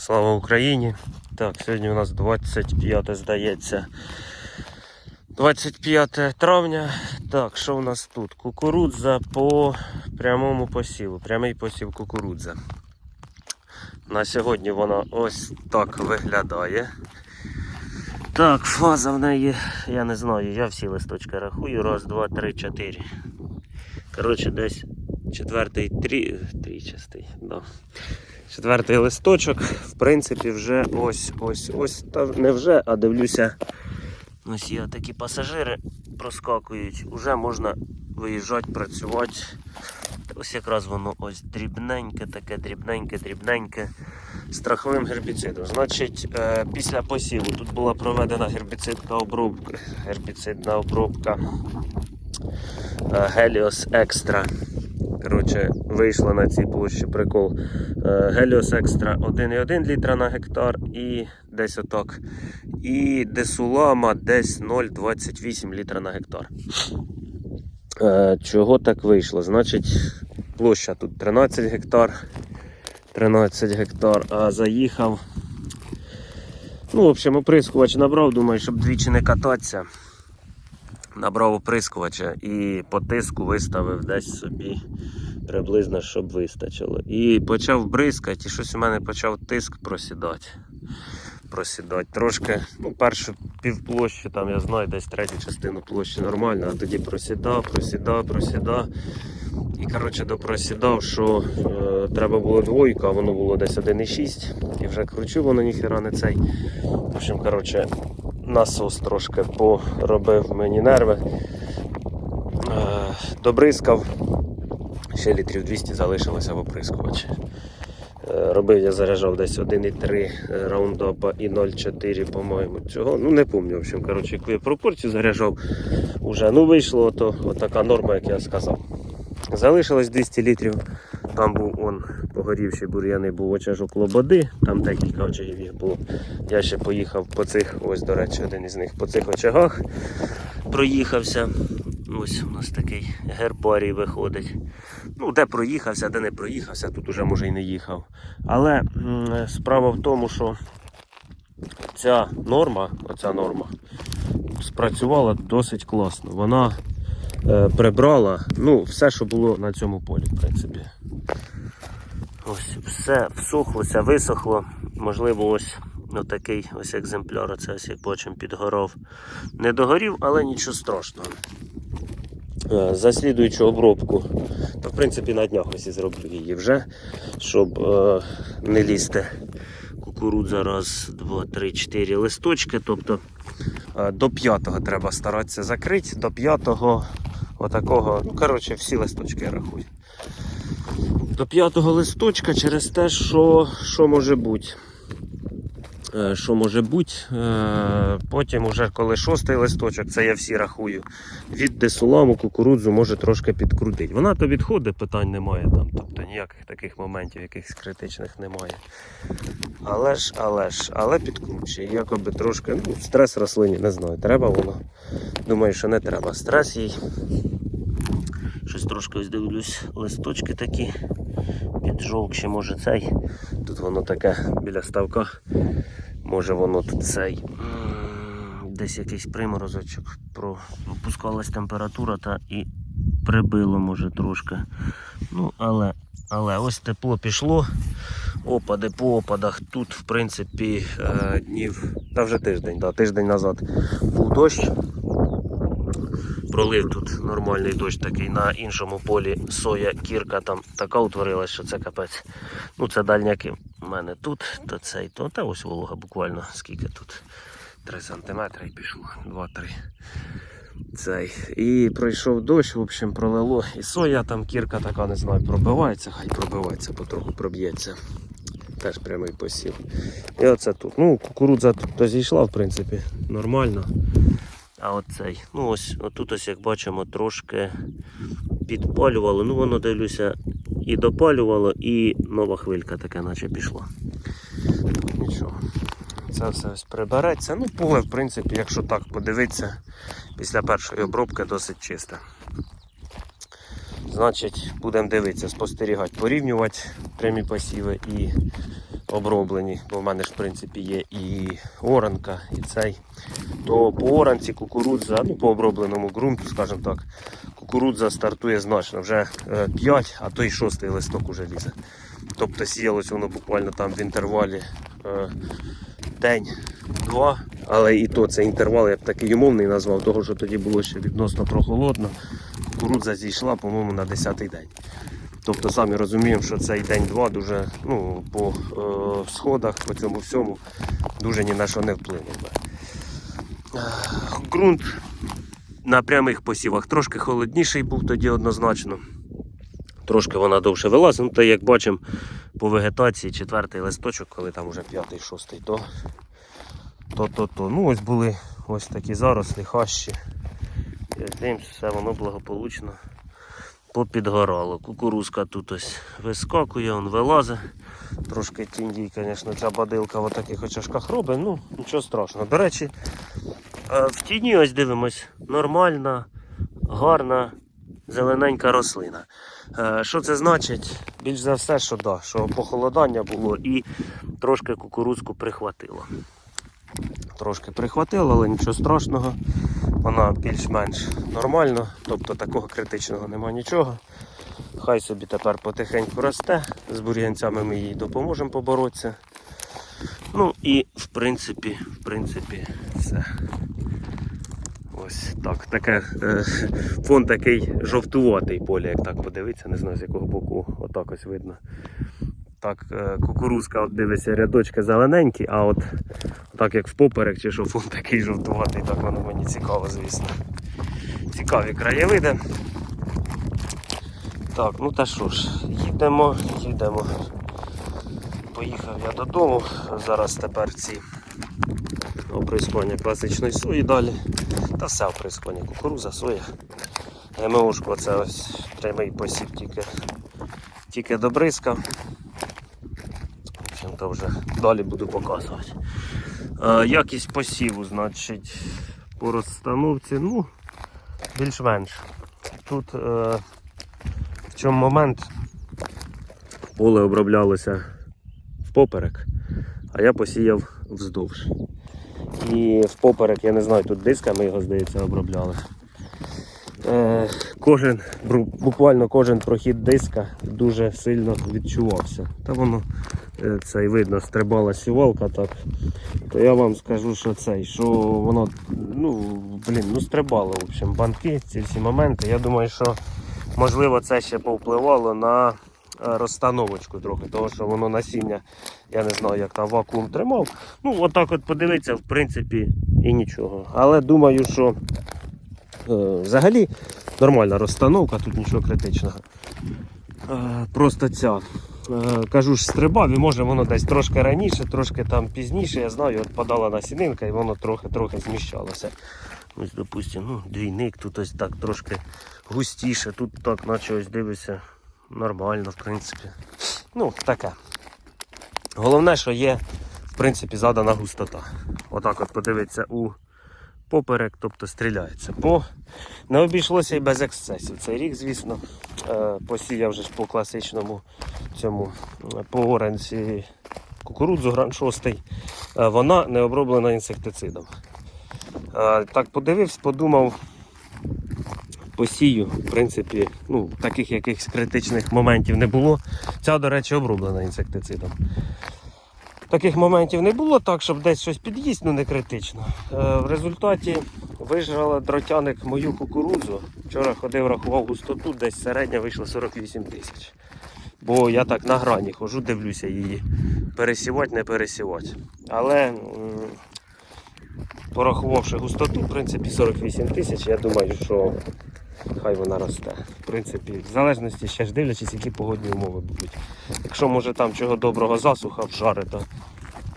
Слава Україні! Так, сьогодні у нас 25, здається. 25 травня. Так, що у нас тут? Кукурудза по прямому посіву. Прямий посів кукурудза. На сьогодні вона ось так виглядає. Так, фаза в неї, я не знаю, я всі листочки рахую. Раз, два, три, чотири. Коротше, десь четвертий трі... трічастий. Да. Четвертий листочок, в принципі, вже ось ось ось. Та не вже, а дивлюся. Ось є такі пасажири проскакують. Уже можна виїжджати, працювати. Ось якраз воно ось дрібненьке, таке дрібненьке, дрібненьке страховим гербіцидом. Значить, е, після посіву тут була проведена гербіцидна обробка, гербіцидна обробка е, Helios Extra. Коротше, вийшло на цій площі прикол. Е, Helios Extra 1,1 літра на гектар і десь отак. І Десулама десь 0,28 літра на гектар. Е, Чого так вийшло? Значить, площа тут 13 гектар. 13 гектар, а заїхав. Ну, в общем, оприскувач набрав, думаю, щоб двічі не кататися. Набрав оприскувача і по тиску виставив десь собі приблизно, щоб вистачило. І почав бризкати, і щось у мене почав тиск просідати. Просідати трошки, ну, першу півплощі, там я знаю, десь третю частину площі нормально, а тоді просідав, просідав, просідав. І коротше допросідав, що е, треба було двойка, а воно було десь 1,6. І вже кручу, воно ніхера не цей. В общем, коротше, насос трошки поробив мені нерви. Е, добризкав. Ще літрів 200 залишилося в оприскувачі. Е, Робив я заряджав десь 1,3 раундапа і 0,4, по-моєму, цього. Ну не пам'ятаю, в общем, коротше, яку я пропорцію заряджав. Уже ну вийшло то, отака норма, як я сказав. Залишилось 200 літрів. Там був он погорівший бур'яний був очажок лободи, там декілька очагів їх було. Я ще поїхав по цих, ось, до речі, один із них по цих очагах проїхався. Ось у нас такий гербарій виходить. Ну, де проїхався, де не проїхався, тут уже може і не їхав. Але справа в тому, що ця норма, оця норма, спрацювала досить класно. Вона прибрала ну, все, що було на цьому полі, в принципі. Ось все всохлося, висохло. Можливо, ось такий ось екземпляр, оце ось як бачимо, підгорав. Не догорів, але нічого страшного. Е, За слідуючу обробку, то в принципі на днях ось і зроблю її вже, щоб е, не лізти кукурудза раз, два, три, чотири листочки. Тобто е, до п'ятого треба старатися закрити, до п'ятого отакого, ну коротше, всі листочки рахую. До п'ятого листочка через те, що, що може бути. Е, Що може бути, Е, потім, уже коли шостий листочок, це я всі рахую. Від десуламу кукурудзу може трошки підкрутити. Вона то відходить, питань немає там, тобто ніяких таких моментів, якихось критичних немає. Але ж, але ж, але підкручує. Якоби трошки, ну, стрес рослині, не знаю, треба воно. Думаю, що не треба. Стрес їй. Щось трошки ось дивлюсь, листочки такі піджовкші, може цей. Тут воно таке біля ставка. Може воно тут цей. Десь якийсь приморозочок, пропускалась температура та і прибило, може трошки. Ну, але, але ось тепло пішло. Опади по опадах. Тут, в принципі, е, днів, та вже тиждень, да, тиждень назад був дощ. Пролив тут нормальний дощ такий на іншому полі соя, кірка там така утворилась, що це капець. Ну це дальняки. У мене тут, то цей, то та ось волога буквально скільки тут. 3 сантиметри і пішло. 2-3. Цей. І пройшов дощ, в общем, пролило. І соя там кірка така, не знаю, пробивається, хай пробивається, потроху проб'ється. Теж прямий посів. І оце тут. Ну, кукурудза тут зійшла, в принципі, нормально. А оцей, ну ось, отут ось, як бачимо, трошки підпалювало. Ну, воно дивлюся, і допалювало, і нова хвилька така, наче пішла. Нічого. Це все ось прибереться. Ну, поле, в принципі, якщо так подивитися, після першої обробки досить чисте. Значить, будемо дивитися, спостерігати, порівнювати прямі посіви і оброблені, бо в мене ж в принципі є і оранка, і цей. То по оранці кукурудза, ну по обробленому ґрунту, скажімо так, кукурудза стартує значно. Вже 5, а то й 6 листок уже лізе. Тобто сіялось воно буквально там в інтервалі е, день-два. Але і то це інтервал, я б такий умовний назвав, того що тоді було ще відносно прохолодно. Кукурудза зійшла, по-моєму, на 10-й день. Тобто самі розуміємо, що цей день-два дуже ну, по е, сходах, по цьому всьому дуже ні на що не вплинув. Е, Ґрунт на прямих посівах трошки холодніший був тоді однозначно. Трошки вона довше вилазить. Ну, та як бачимо по вегетації четвертий листочок, коли там вже п'ятий, шостий, то то, то, то. Ну ось були ось такі зарослі, хащі. Дивимося, все воно благополучно попідгорало. Кукурузка тут ось вискакує, он вилазить. Трошки тіндій, звісно, ця бадилка в таких очашках робить, ну нічого страшного. До речі, в тіні ось дивимось, нормальна, гарна, зелененька рослина. Е, Що це значить? Більш за все, що да, що похолодання було і трошки кукурузку прихватило. Трошки прихватило, але нічого страшного. Вона більш-менш нормально, тобто такого критичного нема нічого. Хай собі тепер потихеньку росте. З бур'янцями ми їй допоможемо поборотися. Ну і в принципі, в принципі, все. Ось так. Таке, е, фон такий жовтуватий поле, як так подивитися, не знаю з якого боку, отак ось видно. Так, е, кукурузка, от дивися, рядочки зелененькі, а от так як в поперек, чи що фон такий жовтуватий, так воно мені цікаво, звісно. Цікаві краєвиди. Так, ну та що ж, їдемо, їдемо. Поїхав я додому. Зараз тепер ці оприскування класичної сої далі. Та все оприскування, кукуруза, соя. ГМОшку це ось прямий посів тільки, тільки добризкав. В общем, то вже далі буду показувати. Е, якість посіву, значить, по розстановці, ну, більш-менш. Тут е, в чому момент поле оброблялося впоперек, а я посіяв вздовж. І впоперек, я не знаю, тут дисками його, здається, обробляли. Е, кожен, буквально кожен прохід диска дуже сильно відчувався. Та воно е, це і видно, стрибала сівалка так. То я вам скажу, що цей, що воно, ну, блін, ну стрибало, в общем, банки, ці всі моменти. Я думаю, що можливо це ще повпливало на розстановочку трохи, тому що воно насіння, я не знаю, як там вакуум тримав. Ну, отак от подивитися, в принципі, і нічого. Але думаю, що е, взагалі нормальна розстановка, тут нічого критичного. Е, просто ця. Е, кажу ж, стрибав і може воно десь трошки раніше, трошки там пізніше, я знаю, от подала насінинка і воно трохи-трохи зміщалося. Ось, допустимо, ну, двійник, тут ось так трошки густіше, тут так, наче ось дивишся, нормально, в принципі. Ну, таке. Головне, що є, в принципі, задана густота. Отак от подивитися у поперек, тобто стріляється. По... Не обійшлося і без ексцесів. Цей рік, звісно, е, посіяв вже по класичному цьому е, по кукурудзу гран 6. Е, Вона не оброблена інсектицидом. Так подивився, подумав, посію, в принципі, ну, таких якихось критичних моментів не було. Ця, до речі, оброблена інсектицидом. Таких моментів не було так, щоб десь щось під'їсть, ну не критично. Е, в результаті вижрала дротяник мою кукурудзу. Вчора ходив, рахував густоту, десь середня вийшло 48 тисяч. Бо я так на грані хожу, дивлюся її. Пересівати, не пересівати. Але м, порахувавши густоту, в принципі 48 тисяч, я думаю, що хай вона росте. В принципі, в залежності ще ж дивлячись, які погодні умови будуть. Якщо може там чого доброго засуха вжари, то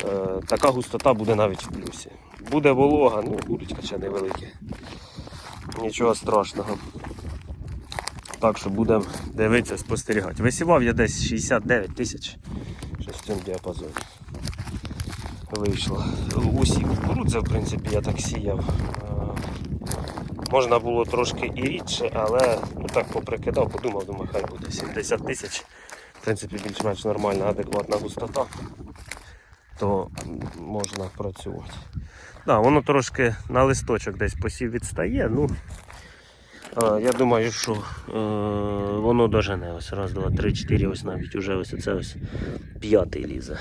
е, така густота буде навіть в плюсі. Буде волога, ну будуть качани великі. Нічого страшного. Так що будемо дивитися, спостерігати. Висівав я десь 69 тисяч. Щось в цьому діапазоні. Вийшло. Усі кукурудзи, в принципі, я так сіяв. Можна було трошки і рідше, але ну, так поприкидав, подумав, думаю, хай буде 70 тисяч. В принципі, більш-менш нормальна, адекватна густота. то можна працювати. Да, воно трошки на листочок десь посів відстає. Ну, я думаю, що е, воно дожене. Ось раз, два, три, чотири, ось навіть уже ось це ось п'ятий лізе.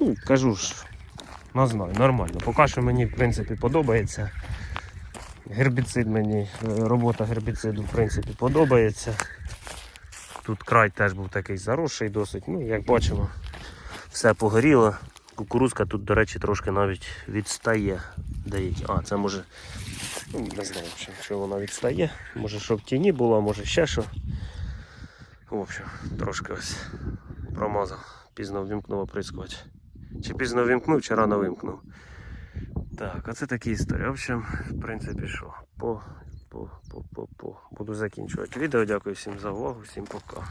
Ну, кажу ж, не знаю, нормально. Поки що мені в принципі подобається. Гербіцид мені, е, робота гербіциду в принципі подобається. Тут край теж був такий заросший досить. Ну, як бачимо, все погоріло. Кукурузка тут, до речі, трошки навіть відстає. Деякі. А, це може. Ну, не знаю, що, вона відстає. Може, що в тіні була, може ще що. В общем, трошки ось промазав. Пізно ввімкнув оприскувач. Чи пізно вімкнув, чи рано вимкнув. Так, оце такі історії. В общем, в принципі, що? По, по, по, по, по. Буду закінчувати відео. Дякую всім за увагу, всім пока.